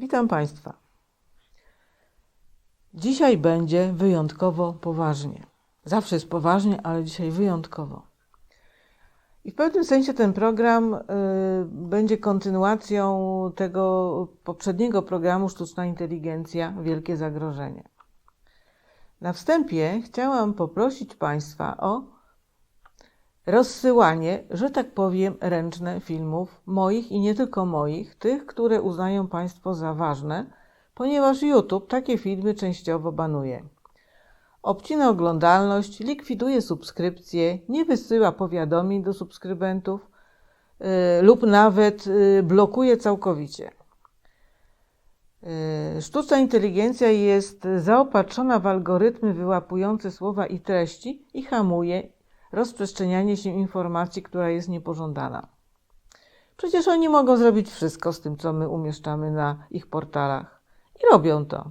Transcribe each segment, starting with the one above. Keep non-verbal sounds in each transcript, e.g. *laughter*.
Witam Państwa. Dzisiaj będzie wyjątkowo poważnie. Zawsze jest poważnie, ale dzisiaj wyjątkowo. I w pewnym sensie ten program y, będzie kontynuacją tego poprzedniego programu Sztuczna Inteligencja Wielkie Zagrożenie. Na wstępie chciałam poprosić Państwa o rozsyłanie, że tak powiem, ręczne filmów moich i nie tylko moich, tych, które uznają Państwo za ważne, ponieważ YouTube takie filmy częściowo banuje. Obcina oglądalność, likwiduje subskrypcje, nie wysyła powiadomień do subskrybentów yy, lub nawet yy, blokuje całkowicie. Yy, Sztuczna inteligencja jest zaopatrzona w algorytmy wyłapujące słowa i treści i hamuje rozprzestrzenianie się informacji, która jest niepożądana. Przecież oni mogą zrobić wszystko z tym, co my umieszczamy na ich portalach. I robią to.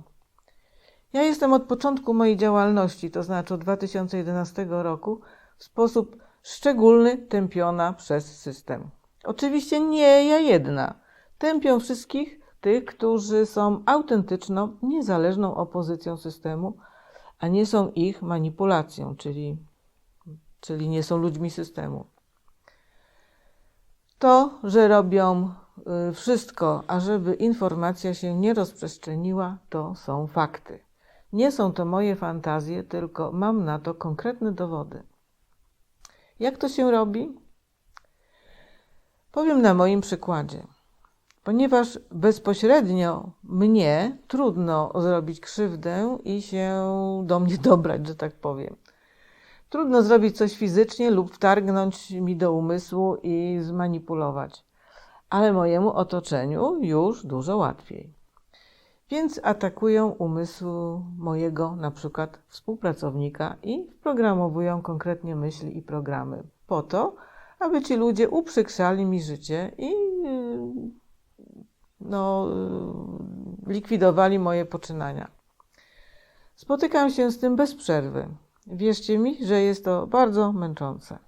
Ja jestem od początku mojej działalności, to znaczy od 2011 roku, w sposób szczególny tępiona przez system. Oczywiście nie ja jedna. Tępią wszystkich tych, którzy są autentyczną, niezależną opozycją systemu, a nie są ich manipulacją, czyli, czyli nie są ludźmi systemu. To, że robią y, wszystko, ażeby informacja się nie rozprzestrzeniła, to są fakty. Nie są to moje fantazje, tylko mam na to konkretne dowody. Jak to się robi? Powiem na moim przykładzie. Ponieważ bezpośrednio mnie trudno zrobić krzywdę i się do mnie *laughs* dobrać, że tak powiem. Trudno zrobić coś fizycznie lub wtargnąć mi do umysłu i zmanipulować, ale mojemu otoczeniu już dużo łatwiej. Więc atakują umysł mojego na przykład współpracownika i wprogramowują konkretnie myśli i programy po to, aby ci ludzie uprzykrzali mi życie i no, likwidowali moje poczynania. Spotykam się z tym bez przerwy. Wierzcie mi, że jest to bardzo męczące.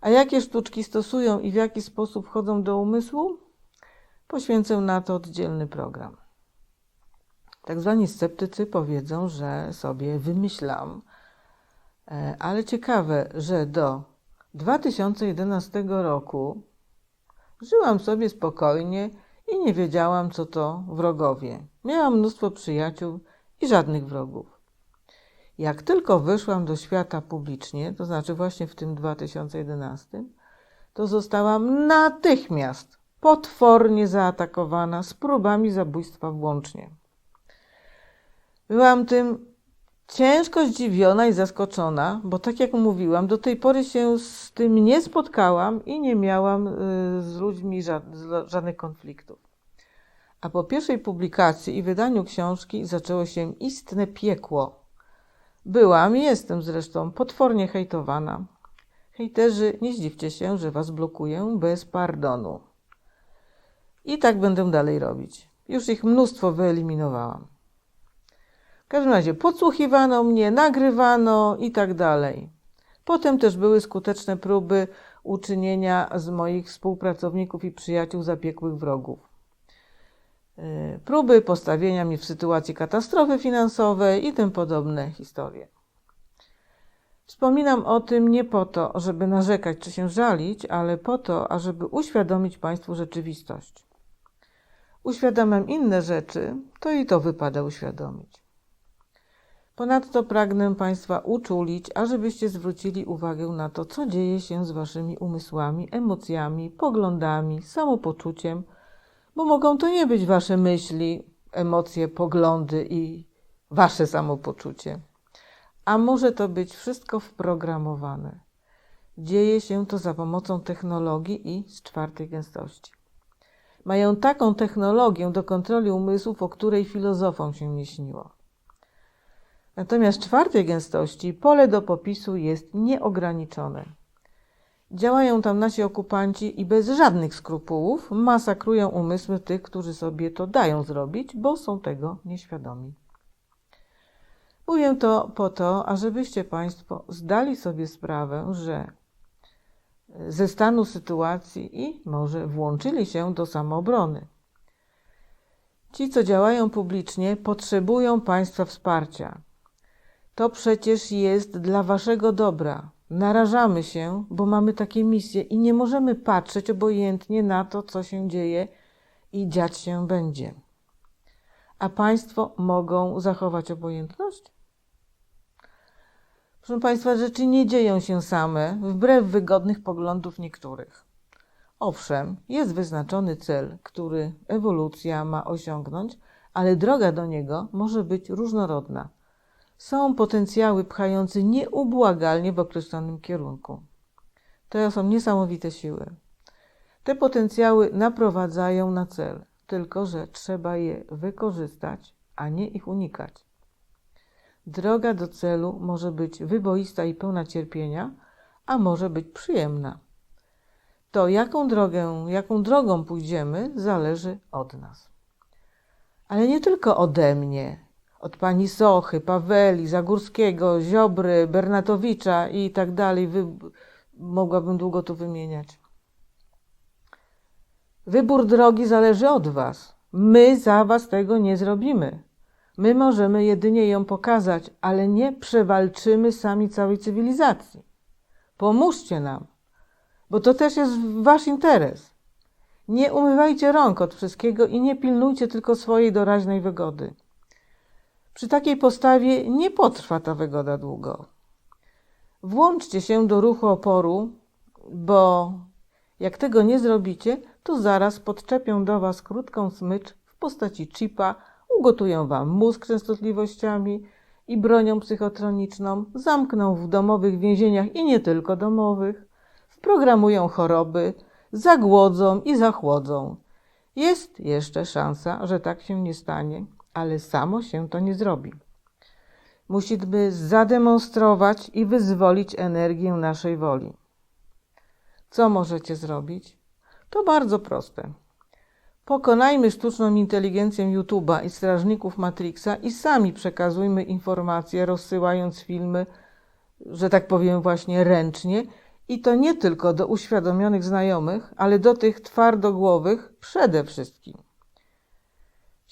A jakie sztuczki stosują i w jaki sposób wchodzą do umysłu? Poświęcę na to oddzielny program. Tak zwani sceptycy powiedzą, że sobie wymyślam, e, ale ciekawe, że do 2011 roku żyłam sobie spokojnie i nie wiedziałam, co to wrogowie. Miałam mnóstwo przyjaciół i żadnych wrogów. Jak tylko wyszłam do świata publicznie, to znaczy właśnie w tym 2011, to zostałam natychmiast potwornie zaatakowana z próbami zabójstwa włącznie. Byłam tym ciężko zdziwiona i zaskoczona, bo tak jak mówiłam, do tej pory się z tym nie spotkałam i nie miałam y, z ludźmi żadnych konfliktów. A po pierwszej publikacji i wydaniu książki zaczęło się istne piekło. Byłam i jestem zresztą potwornie hejtowana. Hejterzy, nie zdziwcie się, że was blokuję bez pardonu. I tak będę dalej robić. Już ich mnóstwo wyeliminowałam. W każdym razie podsłuchiwano mnie, nagrywano i tak dalej. Potem też były skuteczne próby uczynienia z moich współpracowników i przyjaciół zapiekłych wrogów. Y, próby postawienia mnie w sytuacji katastrofy finansowej i tym podobne historie. Wspominam o tym nie po to, żeby narzekać czy się żalić, ale po to, ażeby uświadomić Państwu rzeczywistość. Uświadamiam inne rzeczy, to i to wypada uświadomić. Ponadto pragnę Państwa uczulić, ażebyście zwrócili uwagę na to, co dzieje się z Waszymi umysłami, emocjami, poglądami, samopoczuciem, bo mogą to nie być Wasze myśli, emocje, poglądy i Wasze samopoczucie. A może to być wszystko wprogramowane. Dzieje się to za pomocą technologii i z czwartej gęstości. Mają taką technologię do kontroli umysłów, o której filozofom się nie śniło. Natomiast czwartej gęstości pole do popisu jest nieograniczone. Działają tam nasi okupanci i bez żadnych skrupułów masakrują umysły tych, którzy sobie to dają zrobić, bo są tego nieświadomi. Mówię to po to, ażebyście Państwo zdali sobie sprawę, że ze stanu sytuacji i może włączyli się do samoobrony. Ci, co działają publicznie, potrzebują Państwa wsparcia. To przecież jest dla Waszego dobra. Narażamy się, bo mamy takie misje i nie możemy patrzeć obojętnie na to, co się dzieje i dziać się będzie. A Państwo mogą zachować obojętność? Proszę Państwa, rzeczy nie dzieją się same, wbrew wygodnych poglądów niektórych. Owszem, jest wyznaczony cel, który ewolucja ma osiągnąć, ale droga do niego może być różnorodna. Są potencjały pchające nieubłagalnie w określonym kierunku. To są niesamowite siły. Te potencjały naprowadzają na cel, tylko że trzeba je wykorzystać, a nie ich unikać. Droga do celu może być wyboista i pełna cierpienia, a może być przyjemna. To, jaką drogę, jaką drogą pójdziemy, zależy od nas. Ale nie tylko ode mnie, od pani Sochy, Paweli, Zagórskiego, Ziobry, Bernatowicza i tak dalej. Wy... Mogłabym długo tu wymieniać. Wybór drogi zależy od Was. My za Was tego nie zrobimy. My możemy jedynie ją pokazać, ale nie przewalczymy sami całej cywilizacji. Pomóżcie nam, bo to też jest wasz interes. Nie umywajcie rąk od wszystkiego i nie pilnujcie tylko swojej doraźnej wygody. Przy takiej postawie nie potrwa ta wygoda długo. Włączcie się do ruchu oporu, bo jak tego nie zrobicie, to zaraz podczepią do Was krótką smycz w postaci chipa, ugotują Wam mózg częstotliwościami i bronią psychotroniczną, zamkną w domowych więzieniach i nie tylko domowych, wprogramują choroby, zagłodzą i zachłodzą. Jest jeszcze szansa, że tak się nie stanie, ale samo się to nie zrobi. Musimy zademonstrować i wyzwolić energię naszej woli. Co możecie zrobić? To bardzo proste. Pokonajmy sztuczną inteligencję YouTube'a i strażników Matrixa i sami przekazujmy informacje, rozsyłając filmy, że tak powiem, właśnie ręcznie. I to nie tylko do uświadomionych znajomych, ale do tych twardogłowych przede wszystkim.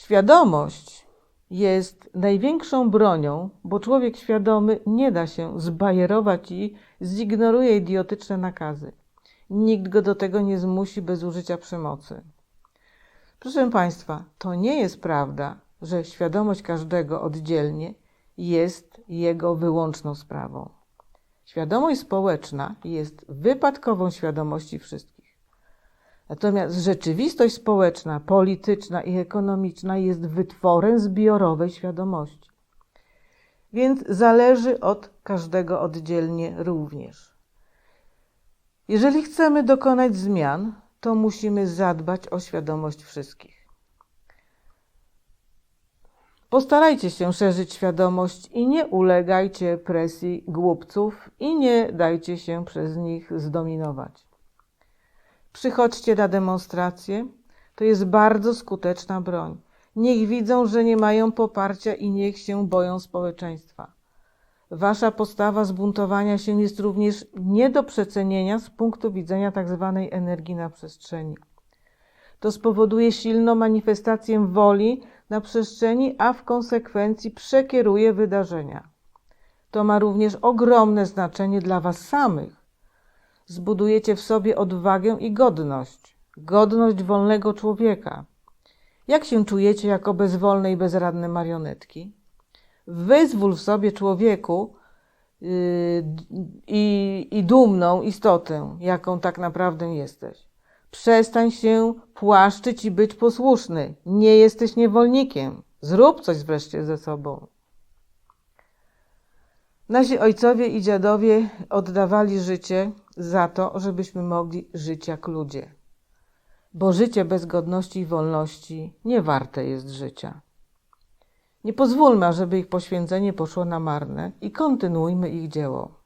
Świadomość jest największą bronią, bo człowiek świadomy nie da się zbajerować i zignoruje idiotyczne nakazy. Nikt go do tego nie zmusi bez użycia przemocy. Proszę Państwa, to nie jest prawda, że świadomość każdego oddzielnie jest jego wyłączną sprawą. Świadomość społeczna jest wypadkową świadomości wszystkich. Natomiast rzeczywistość społeczna, polityczna i ekonomiczna jest wytworem zbiorowej świadomości. Więc zależy od każdego oddzielnie również. Jeżeli chcemy dokonać zmian, to musimy zadbać o świadomość wszystkich. Postarajcie się szerzyć świadomość i nie ulegajcie presji głupców i nie dajcie się przez nich zdominować. Przychodźcie na demonstracje, to jest bardzo skuteczna broń. Niech widzą, że nie mają poparcia i niech się boją społeczeństwa. Wasza postawa zbuntowania się jest również nie do przecenienia z punktu widzenia tzw. Tak energii na przestrzeni. To spowoduje silną manifestację woli na przestrzeni, a w konsekwencji przekieruje wydarzenia. To ma również ogromne znaczenie dla Was samych. Zbudujecie w sobie odwagę i godność, godność wolnego człowieka. Jak się czujecie jako bezwolne i bezradne marionetki? Wyzwól w sobie człowieku yy, i, i dumną istotę, jaką tak naprawdę jesteś. Przestań się płaszczyć i być posłuszny. Nie jesteś niewolnikiem. Zrób coś wreszcie ze sobą. Nasi ojcowie i dziadowie oddawali życie za to, żebyśmy mogli żyć jak ludzie. Bo życie bez godności i wolności nie warte jest życia. Nie pozwólmy, żeby ich poświęcenie poszło na marne i kontynuujmy ich dzieło.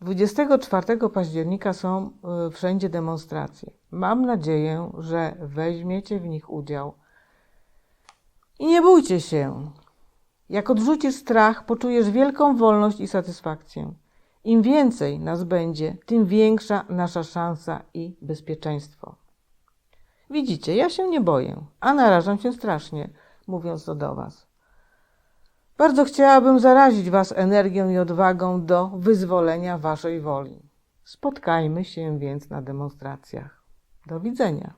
24 października są y, wszędzie demonstracje. Mam nadzieję, że weźmiecie w nich udział. I nie bójcie się. Jak odrzucisz strach, poczujesz wielką wolność i satysfakcję. Im więcej nas będzie, tym większa nasza szansa i bezpieczeństwo. Widzicie, ja się nie boję, a narażam się strasznie, mówiąc to do Was. Bardzo chciałabym zarazić Was energią i odwagą do wyzwolenia Waszej woli. Spotkajmy się więc na demonstracjach. Do widzenia.